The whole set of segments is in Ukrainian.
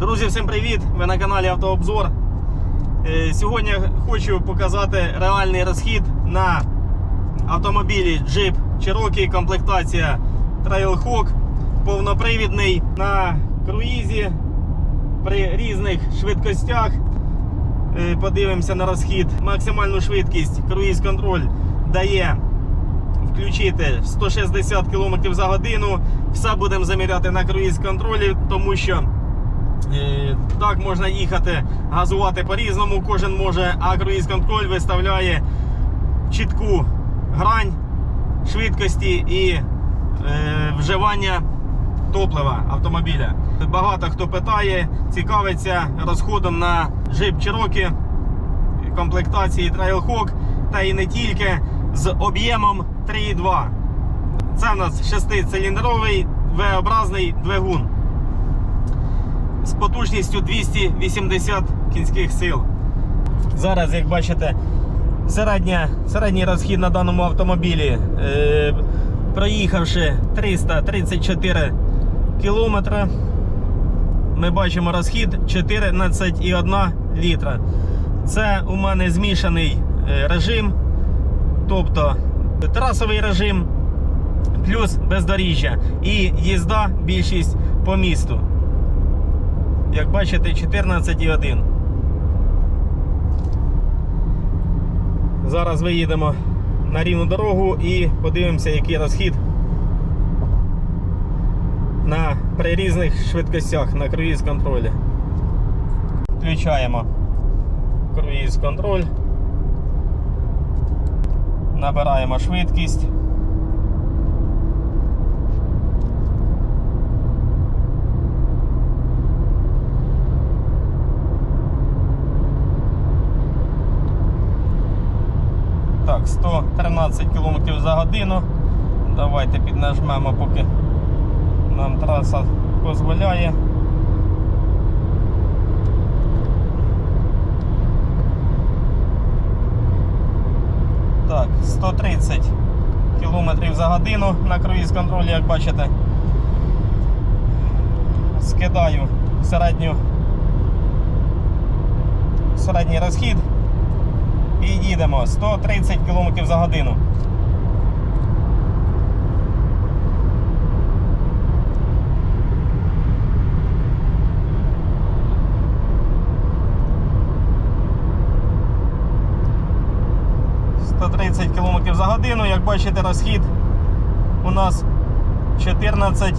Друзі, всім привіт! Ви на каналі Автообзор. Е, Сьогодні хочу показати реальний розхід на автомобілі Jeep Cherokee, комплектація Trailhawk, повнопривідний на круїзі при різних швидкостях. Е, Подивимося на розхід. Максимальну швидкість круїз контроль дає включити 160 км за годину. Все будемо заміряти на круїз контролі, тому що Так можна їхати, газувати по-різному, кожен може, а контроль виставляє чітку грань швидкості і е, вживання топлива автомобіля. Багато хто питає, цікавиться розходом на Jeep Cherokee комплектації Trailhawk та і не тільки з об'ємом 3,2. Це в нас шестициліндровий V-образний двигун з потужністю 280 кінських сил. Зараз, як бачите, середня, середній розхід на даному автомобілі, е, проїхавши 334 кілометри, ми бачимо розхід 14,1 літра. Це у мене змішаний е, режим, тобто трасовий режим плюс бездоріжжя і їзда більшість по місту. Як бачите, 14,1. Зараз виїдемо на рівну дорогу і подивимося, який розхід на при різних швидкостях на круїз контролі. Включаємо круїз контроль. Набираємо швидкість. Так, 113 км за годину. Давайте піднажмемо, поки нам траса дозволяє. Так, 130 км за годину на круїз контролі, як бачите. Скидаю середню середній розхід і їдемо 130 км за годину. ...130 км за годину, як бачите, розхід у нас 14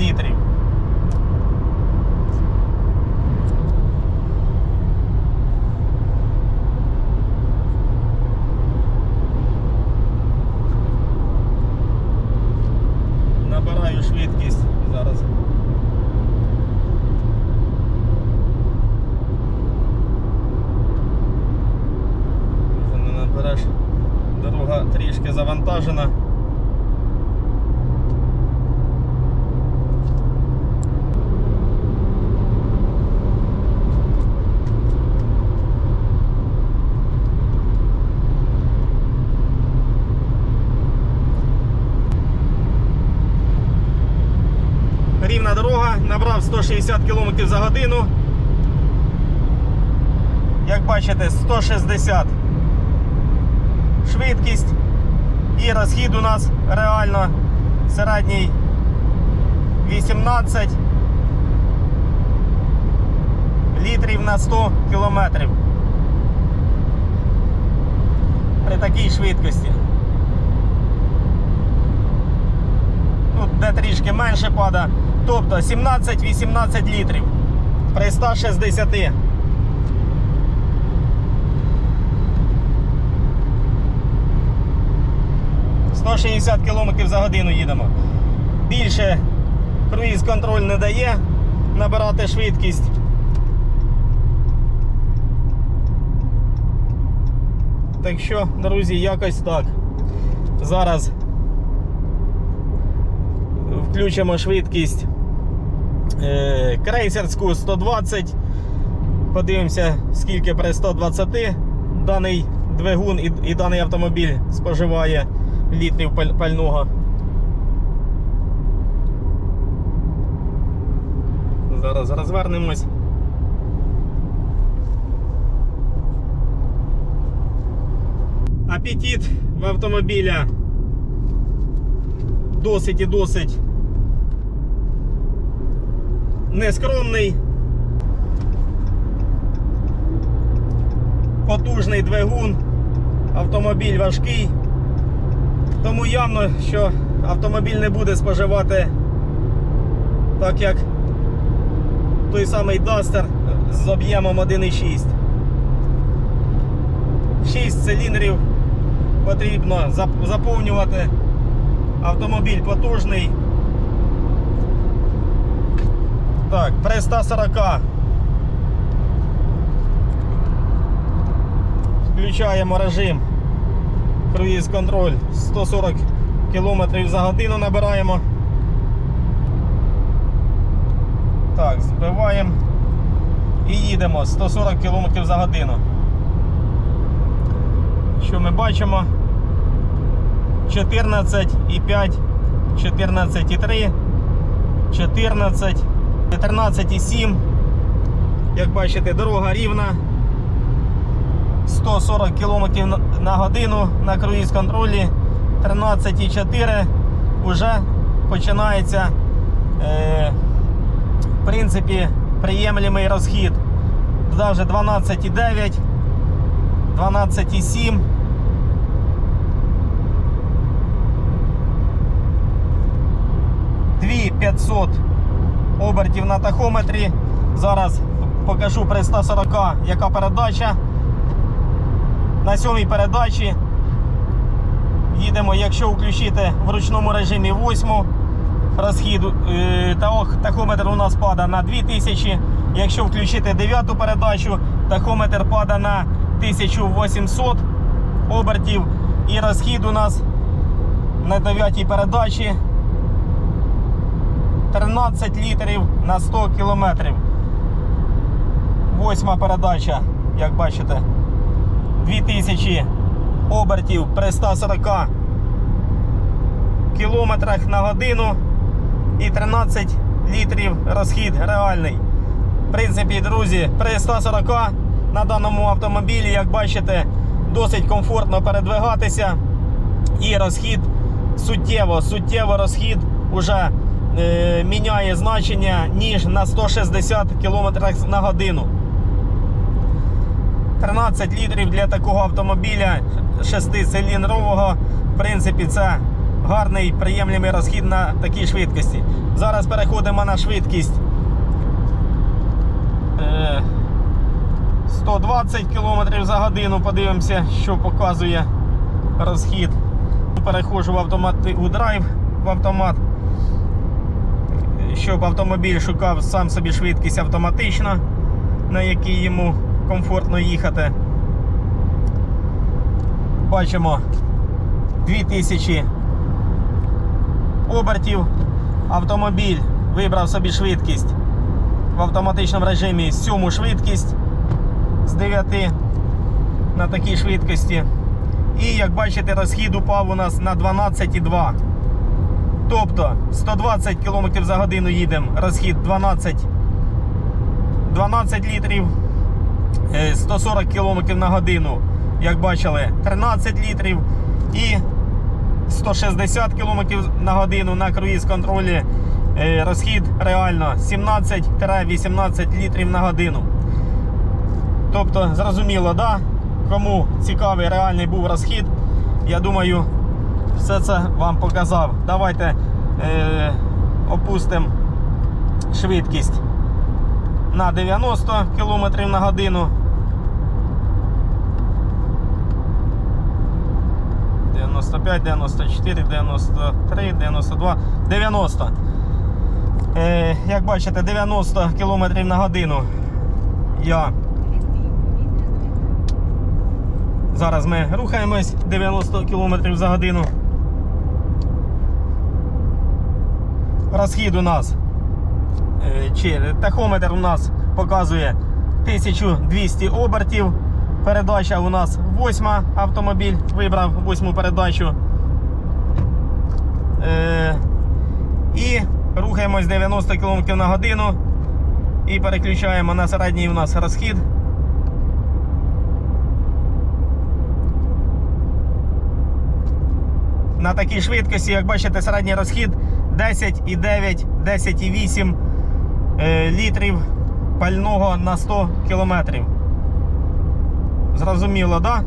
літрів. Набираю швидкість зараз. Вже не набереш. Дорога трішки завантажена. Рівна дорога, набрав 160 км за годину. Як бачите, 160 швидкість і розхід у нас реально середній 18 літрів на 100 кілометрів. При такій швидкості. Тут де трішки менше пада. Тобто 17-18 літрів при 160. «160 км за годину їдемо. Більше круїз контроль не дає набирати швидкість. Так що, друзі, якось так. Зараз включимо швидкість е, крейсерську 120. Подивимося, скільки при 120 даний двигун і, і даний автомобіль споживає літрів пального. Зараз розвернемось. Апетит в автомобіля досить і досить нескромний. Потужний двигун, автомобіль важкий. Тому явно, що автомобіль не буде споживати так як той самий Duster з об'ємом 1,6. 6 циліндрів потрібно заповнювати. Автомобіль потужний. Так, при 140 включаємо режим круїз контроль 140 км за годину набираємо. Так, збиваємо і їдемо 140 км за годину. Що ми бачимо? 14,5, 14,3, 14, 14,7. Як бачите, дорога рівна. 140 км на- годину на круїз контролі. 13,4 вже починається. Е, в принципі, приємлемий розхід. Вже 12,9, 12,7. Дві 500 обертів на тахометрі. Зараз покажу при 140, яка передача. На сьомій передачі їдемо, якщо включити в ручному режимі 8 розхід, е, тахометр у нас падає на 2000. Якщо включити 9 передачу, тахометр падає на 1800 обертів. І розхід у нас на 9 передачі 13 літрів на 100 кілометрів. Восьма передача, як бачите, 2000 обертів при 140 кілометрах на годину і 13 літрів розхід реальний. В принципі, друзі, при 140 на даному автомобілі, як бачите, досить комфортно передвигатися. І розхід суттєво, суттєво розхід уже е, міняє значення, ніж на 160 км на годину. 13 літрів для такого автомобіля 6-циліндрового. В принципі, це гарний приємний розхід на такій швидкості. Зараз переходимо на швидкість е, 120 км за годину. Подивимося, що показує розхід. Переходжу в автомат у драйв в автомат, щоб автомобіль шукав сам собі швидкість автоматично, на якій йому комфортно їхати. Бачимо 2000 обертів. Автомобіль вибрав собі швидкість в автоматичному режимі сьому швидкість з 9 на такій швидкості. І як бачите, розхід упав у нас на 12,2. Тобто 120 км за годину їдемо, розхід 12, 12 літрів. Е, 140 км на годину, як бачили, 13 літрів і 160 км на годину на круїз контролі. е, Розхід реально 17-18 літрів на годину. Тобто, зрозуміло, да? кому цікавий реальний був розхід, я думаю, все це вам показав. Давайте е, опустимо швидкість на 90 км на годину. 95, 94, 93, 92, 90. Е, як бачите, 90 км на годину. Я. Зараз ми рухаємось 90 км за годину. Розхід у нас е, чи тахометр у нас показує 1200 обертів. Передача у нас восьма автомобіль вибрав восьму передачу. Е, і рухаємось 90 км на годину. І переключаємо на середній у нас розхід. на такій швидкості, як бачите, середній розхід 10,9, 10,8 е, літрів пального на 100 кілометрів. Зрозуміло, так? Да?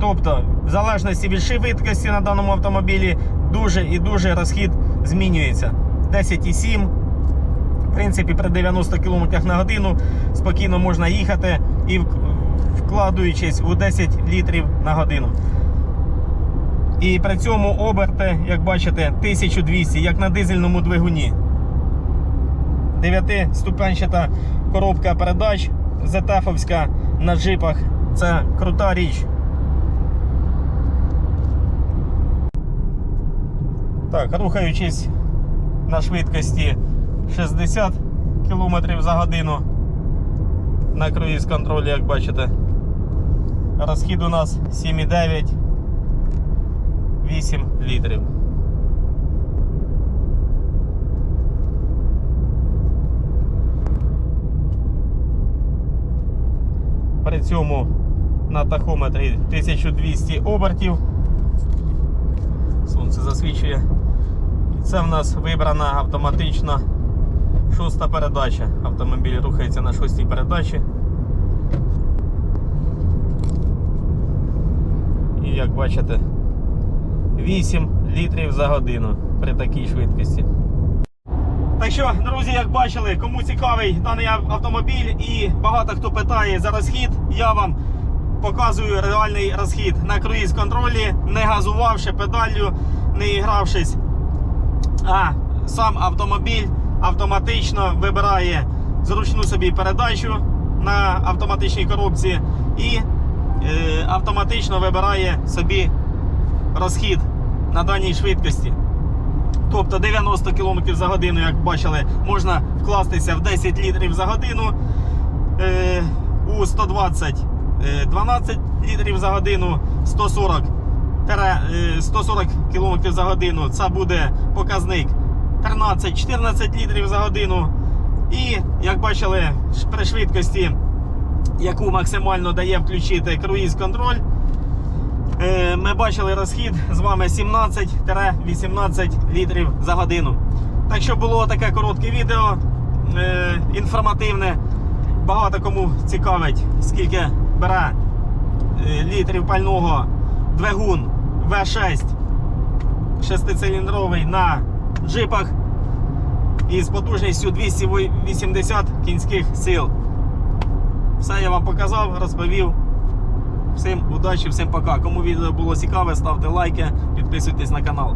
Тобто, в залежності від швидкості на даному автомобілі, дуже і дуже розхід змінюється. 10,7. В принципі, при 90 км на годину спокійно можна їхати і вкладуючись у 10 літрів на годину. І при цьому оберти, як бачите, 1200, як на дизельному двигуні. 9-ступенчата коробка передач ZF-овська на джипах. Це крута річ. Так, рухаючись на швидкості 60 км за годину на круїз контролі, як бачите. Розхід у нас 7,9 8 літрів. При цьому на тахометрі 1200 обертів. Сонце засвічує. І це в нас вибрана автоматична шоста передача. Автомобіль рухається на шостій передачі. І як бачите, 8 літрів за годину при такій швидкості. Так що, друзі, як бачили, кому цікавий даний автомобіль і багато хто питає за розхід, я вам показую реальний розхід на круїз контролі, не газувавши педаллю, не гравшись. А сам автомобіль автоматично вибирає зручну собі передачу на автоматичній коробці і е, автоматично вибирає собі розхід на даній швидкості. Тобто 90 км за годину, як бачили, можна вкластися в 10 літрів за годину. Е, у 120 е, 12 літрів за годину, 140 е, 140 км за годину. Це буде показник 13-14 літрів за годину. І як бачили, при швидкості, яку максимально дає включити круїз контроль. Е, Ми бачили розхід з вами 17-18 літрів за годину. Так що було таке коротке відео е, інформативне. Багато кому цікавить, скільки бере літрів пального двигун V6 шестициліндровий на джипах із потужністю 280 кінських сил. Все я вам показав, розповів. Всім удачі, всім пока. Кому відео було цікаве, ставте лайки, підписуйтесь на канал.